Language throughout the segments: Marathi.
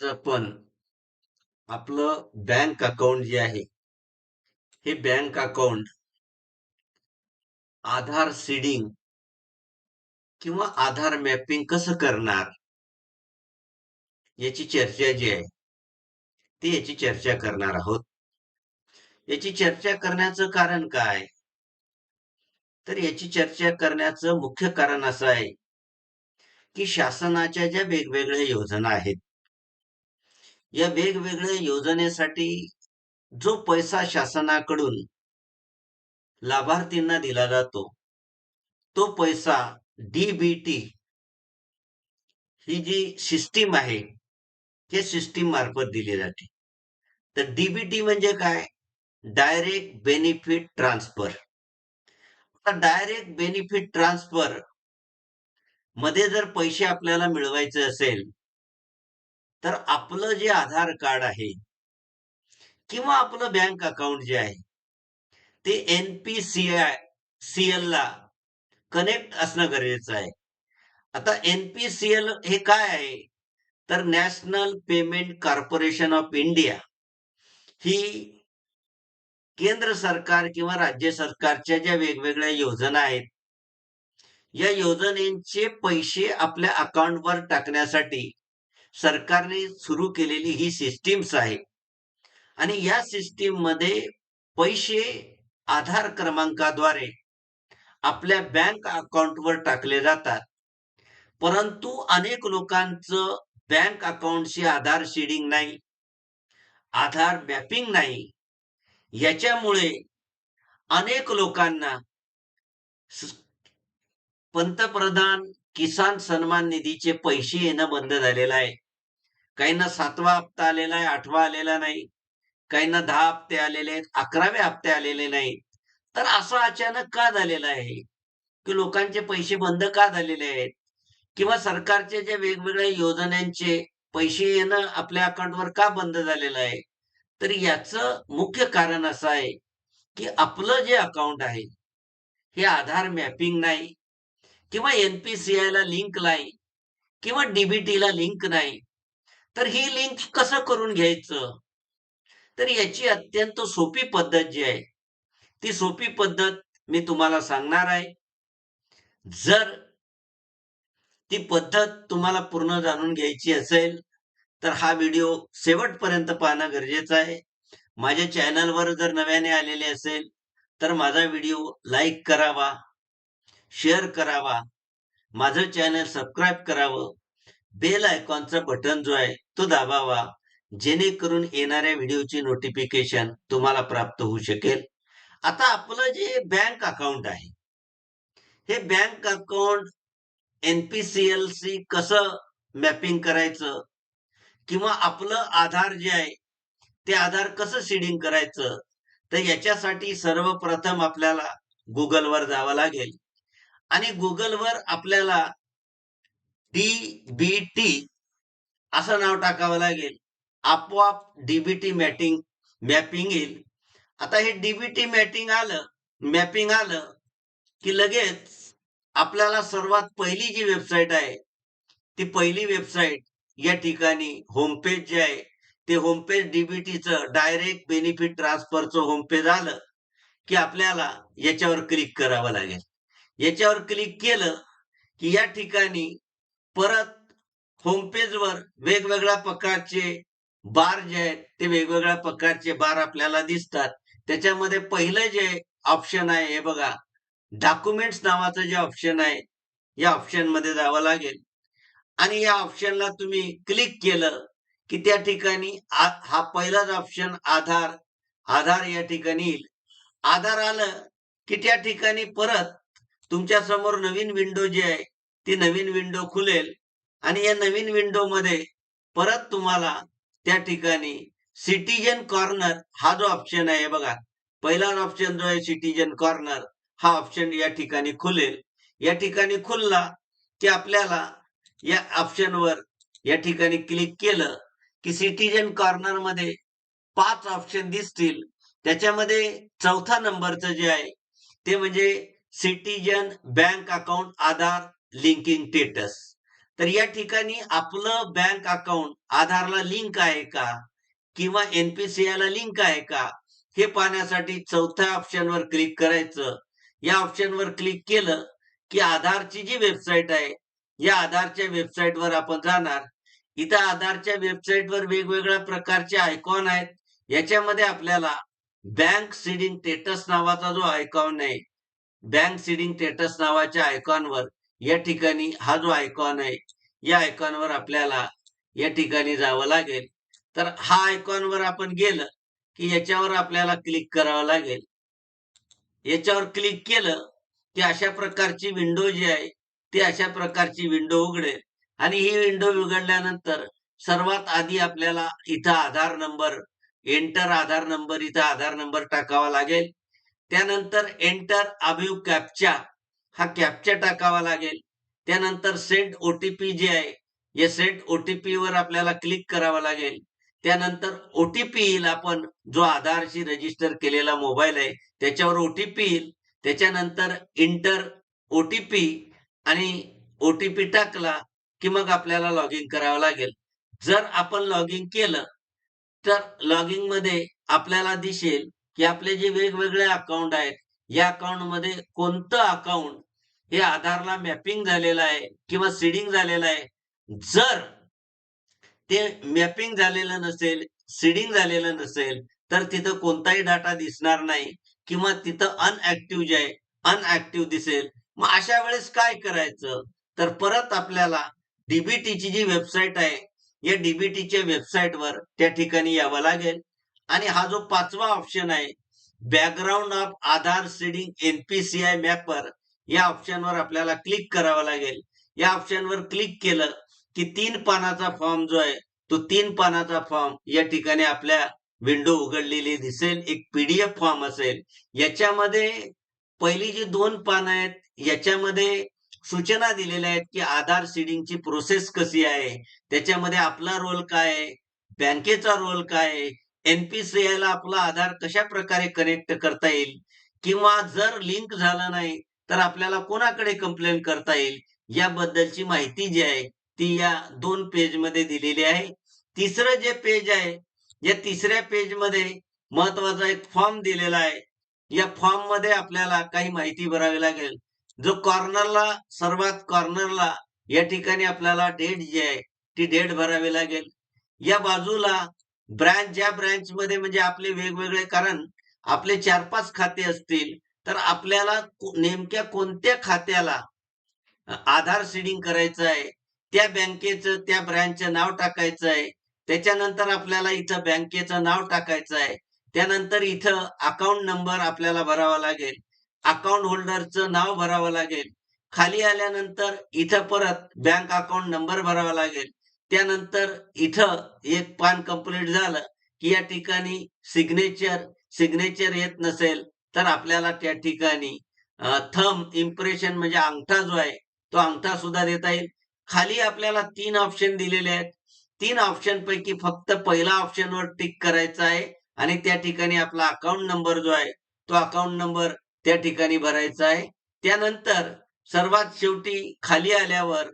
आज आपण आपलं बँक अकाउंट जे आहे हे बँक अकाउंट आधार सीडिंग किंवा आधार मॅपिंग कसं करणार? याची चर्चा जी आहे ती याची चर्चा करणार आहोत. याची चर्चा करण्याचं कारण काय? तर याची चर्चा करण्याचं मुख्य कारण असं आहे की शासनाच्या ज्या वेगवेगळ्या योजना आहेत या वेगवेगळ्या योजनेसाठी जो पैसा शासनाकडून लाभार्थींना दिला जातो तो पैसा डीबीटी ही जी सिस्टीम आहे हे सिस्टीम मार्फत दिली जाते. तर डीबीटी म्हणजे काय? डायरेक्ट बेनिफिट ट्रान्सफर आता डायरेक्ट बेनिफिट ट्रान्सफरमध्ये जर पैसे आपल्याला मिळवायचे असेल तर आपलं जे आधार कार्ड आहे किंवा आपलं बँक अकाउंट जे आहे ते एनपीसीआय सीएल ला कनेक्ट असणं गरजेचं आहे. आता एनपीसीएल हे काय आहे? तर National Payment Corporation of India ही केंद्र सरकार किंवा राज्य सरकारच्या ज्या वेगवेगळ्या योजना आहेत या योजनेचे पैसे आपल्या अकाउंटवर टाकण्यासाठी सरकारने सुरू केलेली ही सिस्टीम्स आहे. आणि या सिस्टीममध्ये पैसे आधार क्रमांकाद्वारे आपल्या बँक अकाउंटवर टाकले जातात. परंतु अनेक लोकांचं बँक अकाउंटशी आधार शेडिंग नाही आधार मॅपिंग नाही. याच्यामुळे अनेक लोकांना पंतप्रधान किसान सन्मान निधीचे पैसे येणं बंद झालेलं आहे. काहींना सातवा हप्ता आलेला आहे आठवा आलेला नाही. काहींना दहा हप्ते आलेले आहेत अकरावे हप्ते आलेले नाहीत तर असं अचानक का झालेलं आहे? की लोकांचे पैसे बंद का झालेले आहेत? किंवा सरकारचे जे वेगवेगळ्या योजनांचे पैसे येणं आपल्या अकाउंटवर का बंद झालेलं आहे? तर याचं मुख्य कारण असं आहे की आपलं जे अकाउंट आहे हे आधार मॅपिंग नाही. किंवा एनपीसीआय ला लिंक नाही. किंवा डीबीटी ला लिंक नाही. तर ही लिंक कसं करून घ्यायचं? तर याची अत्यंत सोपी पद्धत जी आहे ती सोपी पद्धत मी तुम्हाला सांगणार आहे. जर ती पद्धत तुम्हाला पूर्ण जाणून घ्यायची असेल तर हा व्हिडिओ शेवटपर्यंत पाहणं गरजेचं आहे. माझ्या चॅनलवर जर नव्याने आलेले असेल तर माझा व्हिडिओ लाईक करावा शेअर करावा माझं चॅनल सबस्क्राईब करावं बेल आयकॉनचा बटन जो आहे तो दाबावा. जेणेकरून येणाऱ्या व्हिडिओची नोटिफिकेशन तुम्हाला प्राप्त होऊ शकेल. आता आपलं जे बँक अकाउंट आहे हे बँक अकाउंट एनपीसीएलसी कसं मॅपिंग करायचं? किंवा आपलं आधार जे आहे ते आधार कसं सीडिंग करायचं? तर याच्यासाठी सर्वप्रथम आपल्याला गुगलवर जावं लागेल. आणि गुगलवर आपल्याला डीबीटी असं नाव टाकावं लागेल. आपोआप डीबीटी मॅटिंग मॅपिंग येईल. आता हे डीबीटी मॅटिंग आलं मॅपिंग आलं की लगेच आपल्याला सर्वात पहिली जी वेबसाईट आहे ती पहिली वेबसाईट या ठिकाणी होमपेज जे आहे ते होमपेज डीबीटीचं डायरेक्ट बेनिफिट ट्रान्सफरचं होमपेज आलं की आपल्याला याच्यावर क्लिक करावं लागेल. याच्यावर क्लिक केलं की या ठिकाणी परत होमपेजवर वेगवेगळ्या प्रकारचे बार जे आहेत ते वेगवेगळ्या प्रकारचे बार आपल्याला दिसतात. त्याच्यामध्ये पहिलं जे ऑप्शन आहे हे बघा. डॉक्युमेंट्स नावाचं जे ऑप्शन आहे या ऑप्शनमध्ये जावं लागेल. आणि या ऑप्शनला तुम्ही क्लिक केलं की त्या ठिकाणी हा पहिलाच ऑप्शन आधार आधार या ठिकाणी येईल. आधार आलं की त्या ठिकाणी परत तुमच्यासमोर नवीन विंडो जी आहे ती नवीन विंडो खुलेल आणि या नवीन विंडो मध्ये परत तुम्हाला त्या ठिकाणी सिटीजन कॉर्नर हा जो ऑप्शन आहे बघा. पहिला ऑप्शन जो आहे सिटीजन कॉर्नर हा ऑप्शन या ठिकाणी खुलेल. या ठिकाणी खुलला की आपल्याला या ऑप्शनवर या ठिकाणी क्लिक केलं की सिटीजन कॉर्नरमध्ये पाच ऑप्शन दिसतील. त्याच्यामध्ये चौथा नंबरचं जे आहे ते म्हणजे citizen bank account Aadhaar linking status तर या ठिकाणी आपलं बँक अकाउंट आधारला लिंक आहे का? किंवा एनपीसीआय ला लिंक आहे का? हे पाहण्यासाठी चौथ्या ऑप्शनवर क्लिक करायचं. या ऑप्शनवर क्लिक केलं की आधारची जी वेबसाईट आहे या आधारच्या वेबसाईटवर आपण जाणार. इथं आधारच्या वेबसाईटवर वेगवेगळ्या प्रकारचे आयकॉन आहेत. याच्यामध्ये आपल्याला बँक सीडिंग स्टेटस नावाचा जो आयकॉन आहे बँक सीडिंग स्टेटस नावाच्या आयकॉनवर या ठिकाणी हा जो आयकॉन आहे या आयकॉनवर आपल्याला या ठिकाणी जावं लागेल. तर हा आयकॉनवर आपण गेलं की याच्यावर आपल्याला क्लिक करावं लागेल. याच्यावर क्लिक केलं की अशा प्रकारची विंडो जी आहे ती अशा प्रकारची विंडो उघडेल. आणि ही विंडो उघडल्यानंतर सर्वात आधी आपल्याला इथं Aadhaar number enter Aadhaar number इथं आधार नंबर टाकावा लागेल. त्यानंतर एंटर अभिव कॅपच्या हा कॅप्चा टाकावा लागेल. त्यानंतर सेंड ओटीपी जे आहे या सेंड ओटीपी वर आपल्याला क्लिक करावा लागेल. त्यानंतर ओटीपी येईल आपण जो आधारशी रजिस्टर केलेला मोबाईल आहे त्याच्यावर ओटीपी येईल. त्याच्यानंतर इंटर ओटीपी आणि ओटीपी टाकला की मग आपल्याला लॉग इन करावं लागेल. जर आपण लॉग इन केलं तर लॉगिंगमध्ये आपल्याला दिसेल की आपले जे वेगवेगळे अकाउंट आहेत या अकाउंटमध्ये कोणतं अकाउंट हे आधारला मॅपिंग झालेलं आहे किंवा सीडिंग झालेलं आहे. जर ते मॅपिंग झालेलं नसेल सीडिंग झालेलं नसेल तर तिथं कोणताही डाटा दिसणार नाही किंवा तिथं अनऍक्टिव्ह जे आहे अनऍक्टिव्ह दिसेल. मग अशा वेळेस काय करायचं? तर परत आपल्याला डीबीटीची जी वेबसाईट आहे या डीबीटीच्या वेबसाईटवर त्या ठिकाणी यावं लागेल. आणि हा जो पाचवा ऑप्शन आहे background of Aadhaar seeding NPCI mapper या ऑप्शनवर आपल्याला क्लिक करावं लागेल. या ऑप्शनवर क्लिक केलं की तीन पानाचा फॉर्म जो आहे तो तीन पानाचा फॉर्म या ठिकाणी आपल्या विंडो उघडलेली दिसेल. एक पीडीएफ फॉर्म असेल. याच्यामध्ये पहिली जी दोन पानं आहेत याच्यामध्ये सूचना दिलेल्या आहेत की आधार सीडिंगची प्रोसेस कशी आहे त्याच्यामध्ये आपला रोल काय आहे बँकेचा रोल काय आहे एनपीसीआय ला आपला आधार कशा प्रकारे कनेक्ट करता येईल? किंवा जर लिंक झालं नाही तर आपल्याला कोणाकडे कंप्लेंट करता येईल? याबद्दलची माहिती जी आहे ती या दोन पेजमध्ये दिलेली आहे. तिसरं जे पेज आहे या तिसऱ्या पेजमध्ये महत्त्वाचा एक फॉर्म दिलेला आहे. या फॉर्ममध्ये आपल्याला काही माहिती भरावी लागेल. जो कॉर्नरला सर्वात कॉर्नरला या ठिकाणी आपल्याला डेट जी आहे ती डेट भरावी लागेल. या बाजूला ब्रँच ज्या ब्रँच मध्ये म्हणजे आपले वेगवेगळे कारण आपले चार पाच खाते असतील तर आपल्याला नेमक्या कोणत्या खात्याला आधार सीडिंग करायचं आहे त्या बँकेचं त्या ब्रँचचं नाव टाकायचं आहे त्याच्यानंतर आपल्याला इथं बँकेचं नाव टाकायचं आहे त्यानंतर इथं अकाउंट नंबर आपल्याला भरावा लागेल अकाउंट होल्डरचं नाव भरावं लागेल खाली आल्यानंतर इथं परत बँक अकाउंट नंबर भरावा लागेल त्यानंतर इथं एक पान कंप्लीट झालं की या ठिकाणी सिग्नेचर सिग्नेचर येत नसेल तर आपल्याला त्या ठिकाणी थम इम्प्रेशन म्हणजे अंगठा जो आहे तो अंगठा सुद्धा देता येईल. खाली आपल्याला तीन ऑप्शन दिलेले आहेत. तीन ऑप्शन पैकी फक्त पहिला ऑप्शनवर टिक करायचा आहे आणि त्या ठिकाणी आपला अकाउंट नंबर जो आहे तो अकाउंट नंबर त्या ठिकाणी भरायचा आहे. त्यानंतर सर्वात शेवटी खाली आल्यावर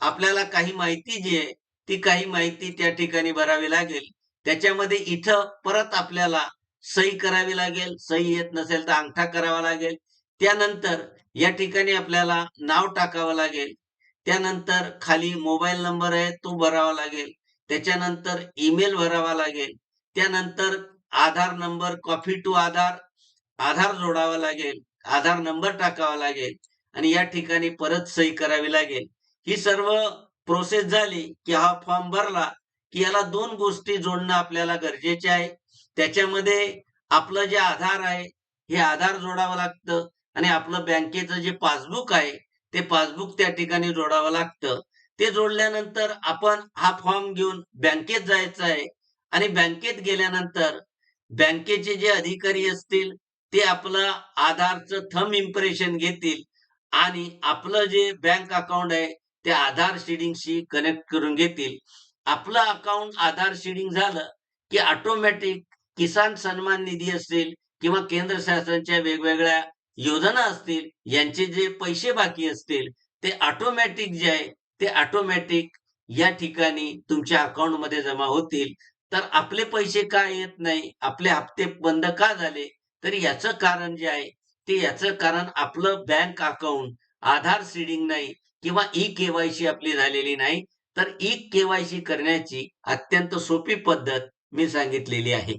आपल्याला काही माहिती जी आहे ती काही माहिती त्या ठिकाणी भरावी लागेल. त्याच्यामध्ये इथं परत आपल्याला सही करावी लागेल सही येत नसेल तर अंगठा करावा लागेल. त्यानंतर या ठिकाणी आपल्याला नाव टाकावं लागेल. त्यानंतर खाली मोबाईल नंबर आहे तो भरावा लागेल. त्याच्यानंतर ईमेल भरावा लागेल. त्यानंतर Aadhaar number copy to Aadhaar Aadhaar जोडावा लागेल आधार नंबर टाकावा लागेल आणि या ठिकाणी परत सही करावी लागेल. ही सर्व प्रोसेस झाली की हा फॉर्म भरला की याला दोन गोष्टी जोडणं आपल्याला गरजेचे आहे. त्याच्यामध्ये आपलं जे आधार आहे हे आधार जोडावं लागतं आणि आपलं बँकेचं जे पासबुक आहे ते पासबुक त्या ठिकाणी जोडावं लागतं. ते जोडल्यानंतर आपण हा फॉर्म घेऊन बँकेत जायचं आहे आणि बँकेत गेल्यानंतर बँकेचे जे अधिकारी असतील ते आपलं आधारचं थम इम्प्रेशन घेतील आणि आपलं जे बँक अकाउंट आहे ते आधार शिडिंगशी कनेक्ट करून घेतील. आपलं अकाउंट आधार शिडिंग झालं की ऑटोमॅटिक किसान सन्मान निधी असतील किंवा केंद्र शासनाच्या वेगवेगळ्या योजना असतील यांचे जे पैसे बाकी असतील ते ऑटोमॅटिक जे आहे ते ऑटोमॅटिक या ठिकाणी तुमच्या अकाउंटमध्ये जमा होतील. तर आपले पैसे का येत नाही? आपले हप्ते बंद का झाले? तर याचं कारण जे आहे, ते याचं कारण आपलं बँक अकाउंट आधार सीडिंग नाही किंवा ई केवायसी आपली झालेली नाही. तर ई केवायसी करण्याची अत्यंत सोपी पद्धत मी सांगितलेली आहे.